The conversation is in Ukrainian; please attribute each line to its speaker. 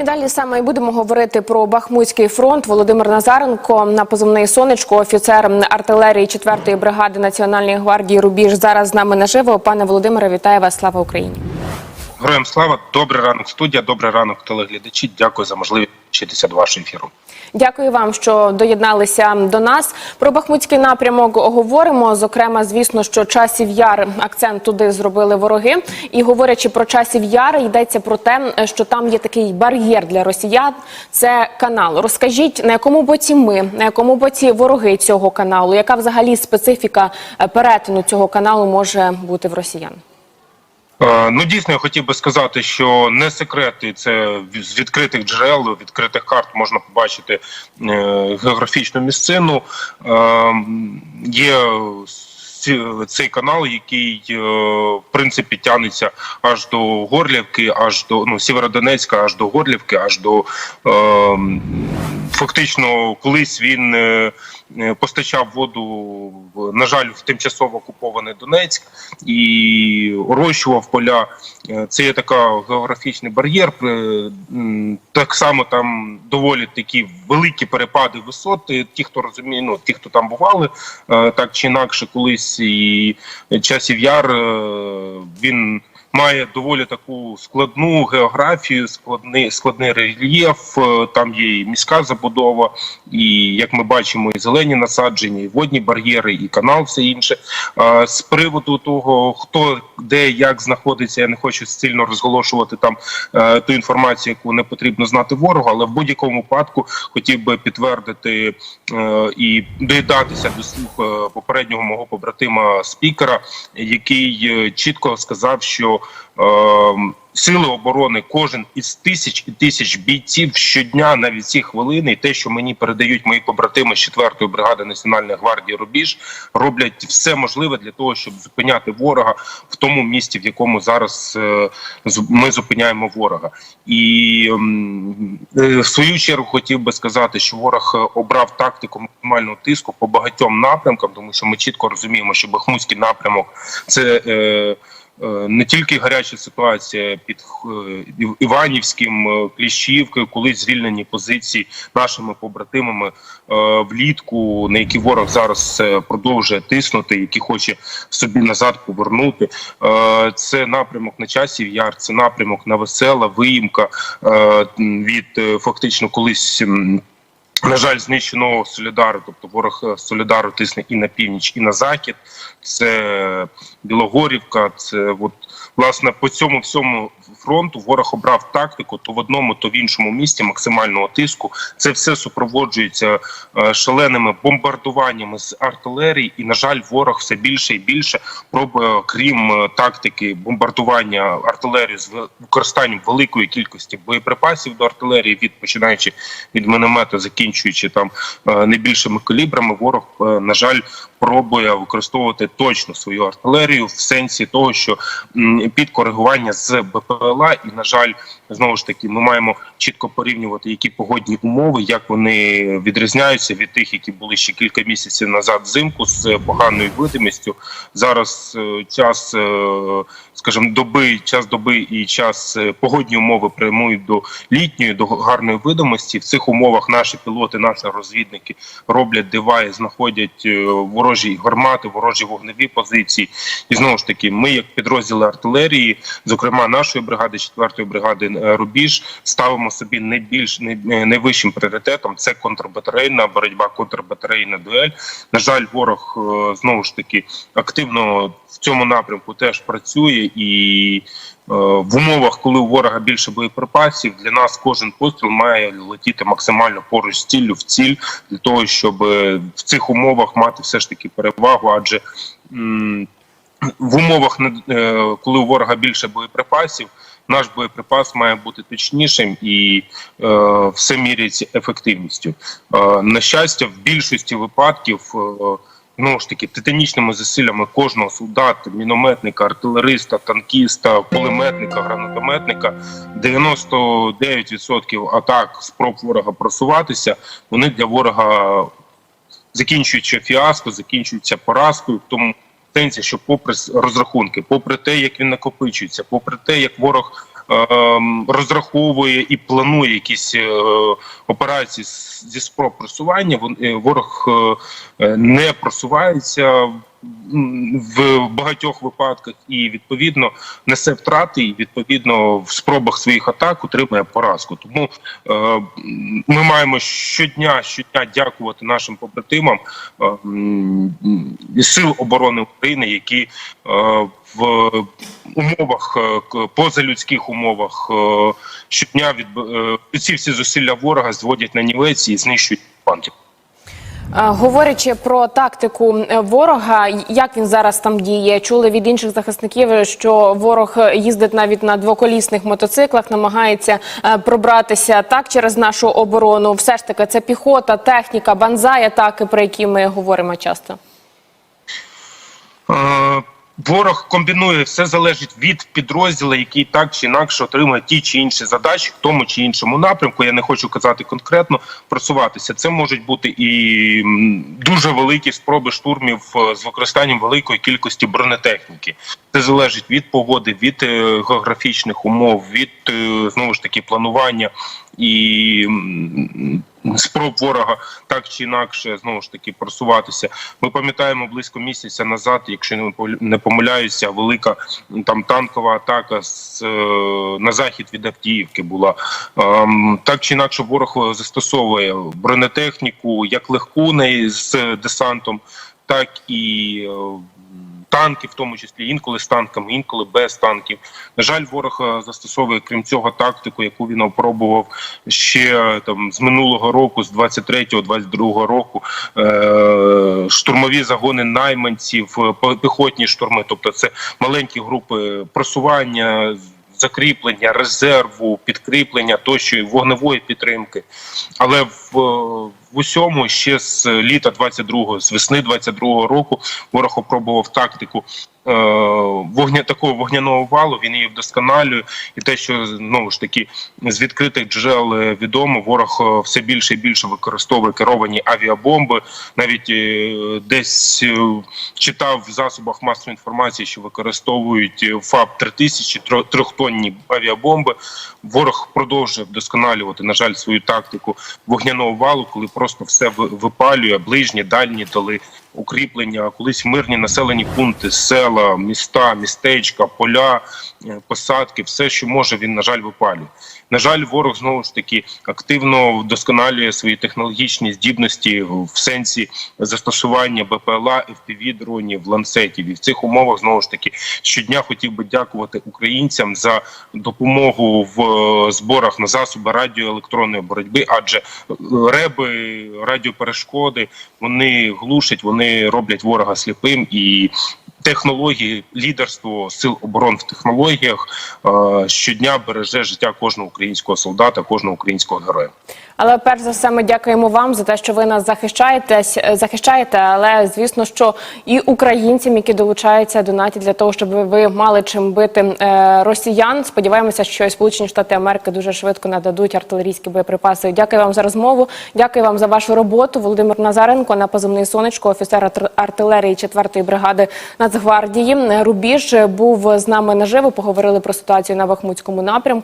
Speaker 1: І далі саме і будемо говорити про Бахмутський фронт. Володимир Назаренко на позивний сонечко, офіцер артилерії 4-ї бригади Національної гвардії Рубіж. Зараз з нами наживо. Пане Володимире, вітаю вас! Слава Україні!
Speaker 2: Героям слава, добрий ранок, студія, добрий ранок, телеглядачі. Дякую за можливість вчитися до вашого ефіру.
Speaker 1: Дякую вам, що доєдналися до нас. Про Бахмутський напрямок говоримо. Зокрема, звісно, що часів яр акцент туди зробили вороги. І говорячи про часів яр, йдеться про те, що там є такий бар'єр для росіян. Це канал. Розкажіть, на якому боці ми, на якому боці вороги цього каналу? Яка взагалі специфіка перетину цього каналу може бути в росіян?
Speaker 2: Е, Ну дійсно я хотів би сказати, що не секрети це з відкритих джерел, відкритих карт можна побачити е, географічну місцину. Е, Є цей канал, який е, в принципі тягнеться аж до Горлівки, аж до ну Сєвєродонецька, аж до Горлівки, аж до е, фактично колись він постачав воду на жаль в тимчасово окупований Донецьк і орощував поля. Е, Це є така географічний бар'єр. Так само там доволі такі великі перепади висот. І Ті, хто розуміє, ну ті, хто там бували, е, так чи інакше, колись і часів яр е, він. Має доволі таку складну географію, складний складний рельєф. е, Там є і міська забудова, і як ми бачимо, і зелені насадження, і водні бар'єри, і канал, все інше. З приводу того, хто де як знаходиться, я не хочу сильно розголошувати там е, ту інформацію, яку не потрібно знати ворогу, але в будь-якому випадку хотів би підтвердити е, і доєднатися до слух е, попереднього мого побратима спікера, який е, чітко сказав, що е, Сили оборони, кожен із тисяч і тисяч бійців щодня, навіть ці хвилини, і те, що мені передають мої побратими з 4-ї бригади Національної гвардії Рубіж, роблять все можливе для того, щоб зупиняти ворога в тому місті, в якому зараз е, ми зупиняємо ворога. І е, в свою чергу хотів би сказати, що ворог е, обрав тактику максимального тиску по багатьом напрямкам, тому що ми чітко розуміємо, що Бахмутський напрямок це. Е, не тільки гаряча ситуація під е, Іванівським, е, Кліщівкою, колись звільнені позиції нашими побратимами е, влітку, на які ворог зараз е, продовжує тиснути, які хоче собі назад повернути. Е, Це напрямок на часів яр, це напрямок на весела, виїмка е, від е, фактично колись. На жаль, знищеного Солідару, тобто ворог е, Солідару тисне і на північ, і на захід. Це Білогорівка. Це от власне по цьому всьому фронту ворог обрав тактику то в одному, то в іншому місті максимального тиску. Це все супроводжується е, шаленими бомбардуваннями з артилерії. І на жаль, ворог все більше і більше пробує, крім е, тактики бомбардування артилерії з ви- використанням великої кількості боєприпасів до артилерії, від починаючи від міномета, закінчуючи там е, не більшими калібрами, ворог на жаль пробує використовувати точно свою артилерію в сенсі того, що під коригування з БПЛА, і на жаль, знову ж таки, ми маємо чітко порівнювати, які погодні умови, як вони відрізняються від тих, які були ще кілька місяців назад взимку з поганою видимістю. Зараз е, час, е, скажімо, доби, час доби і час е, погодні умови прямують до літньої, до гарної видимості. В цих умовах наші пілоти, наші розвідники роблять дива знаходять е, ворожі гармати, ворожі вогневі позиції. І знову ж таки, ми, як підрозділи артилерії, зокрема нашої бригади, 4-ї бригади е, Рубіж, ставимо собі найбільш най- найвищим пріоритетом. Це контрбатарейна боротьба, контрбатарейна дуель. На жаль, ворог знову ж таки активно в цьому напрямку теж працює і. е, В умовах, коли у ворога більше боєприпасів, для нас кожен постріл має летіти максимально поруч з ціллю в ціль для того, щоб е, в цих умовах мати все ж таки перевагу, адже в умовах, е, коли у ворога більше боєприпасів, наш боєприпас має бути точнішим і е, все міряється ефективністю. Е, на щастя, в більшості випадків. е, Знову ж таки, титанічними зусиллями кожного солдата, мінометника, артилериста, танкіста, кулеметника, гранатометника 99% атак спроб ворога просуватися. Вони для ворога закінчуються фіаско, закінчуються поразкою. Тому сенсі, що попри розрахунки, попри те, як він накопичується, попри те, як ворог розраховує і планує якісь е, операції зі спроб просування. Е, Ворог е, не просувається в багатьох випадках і відповідно несе втрати, і відповідно в спробах своїх атак отримує поразку. Тому е, ми маємо щодня щодня дякувати нашим побратимам е, сил оборони України, які е, в умовах е, позалюдських умовах е, щодня від е, ці всі зусилля ворога зводять на нівець і знищують окупантів.
Speaker 1: Е, Говорячи про тактику е, ворога, як він зараз там діє, чули від інших захисників, що ворог їздить навіть на двоколісних мотоциклах, намагається е, пробратися так через нашу оборону. Все ж таки, це піхота, техніка, банзай, атаки, про які ми говоримо часто.
Speaker 2: Ворог комбінує, все залежить від підрозділу, який так чи інакше отримує ті чи інші задачі в тому чи іншому напрямку. Я не хочу казати конкретно просуватися. Це можуть бути і дуже великі спроби штурмів е, з використанням великої кількості бронетехніки. Це залежить від погоди, від е, географічних умов, від е, знову ж таки планування і м, ворога так чи інакше знову ж таки просуватися. Ми пам'ятаємо близько місяця назад, якщо не помиляюся, велика там танкова атака з е, на захід від Авдіївки була. Ем, Так чи інакше, ворог е, застосовує бронетехніку як легку з десантом, так і е, танки, в тому числі інколи з танками, інколи без танків. На жаль, ворог е, застосовує крім цього тактику, яку він опробував ще е, там з минулого року, з 23-22 року. Е- штурмові загони найманців, піхотні штурми, тобто це маленькі групи просування. Закріплення резерву, підкріплення тощо вогневої підтримки, але в, в усьому ще з літа 22-го, з весни 22-го року ворог опробував тактику вогня такого вогняного валу. Він її вдосконалює, і те, що знову ж таки з відкритих джерел е, відомо, ворог е, все більше і більше використовує керовані авіабомби. Навіть е, десь е, читав в засобах масової інформації, що використовують е, ФАБ 3000 тро- трьохтонні авіабомби. Ворог продовжує вдосконалювати, на жаль, свою тактику вогняного валу, коли просто все випалює ближні, дальні доли, укріплення, колись мирні населені пункти, села, міста, містечка, поля, е, посадки, все, що може, він на жаль випалює. На жаль, ворог знову ж таки активно вдосконалює свої технологічні здібності в сенсі застосування БПЛА, FPV дронів, ланцетів. І в цих умовах знову ж таки щодня хотів би дякувати українцям за допомогу в е, зборах на засоби радіоелектронної боротьби, адже е, реби, радіоперешкоди вони глушать, вони роблять ворога сліпим і. Технології, лідерство сил оборон в технологіях е, щодня береже життя кожного українського солдата, кожного українського героя.
Speaker 1: Але перш за все, ми дякуємо вам за те, що ви нас захищаєте, захищаєте. Але звісно, що і українцям, які долучаються до НАТО для того, щоб ви мали чим бити е, росіян. Сподіваємося, що Сполучені Штати Америки дуже швидко нададуть артилерійські боєприпаси. Дякую вам за розмову. Дякую вам за вашу роботу. Володимир Назаренко на позивний сонечко, офіцер артилерії 4-ї бригади Нацгвардії. Рубіж був з нами наживо. Поговорили про ситуацію на Бахмутському напрямку.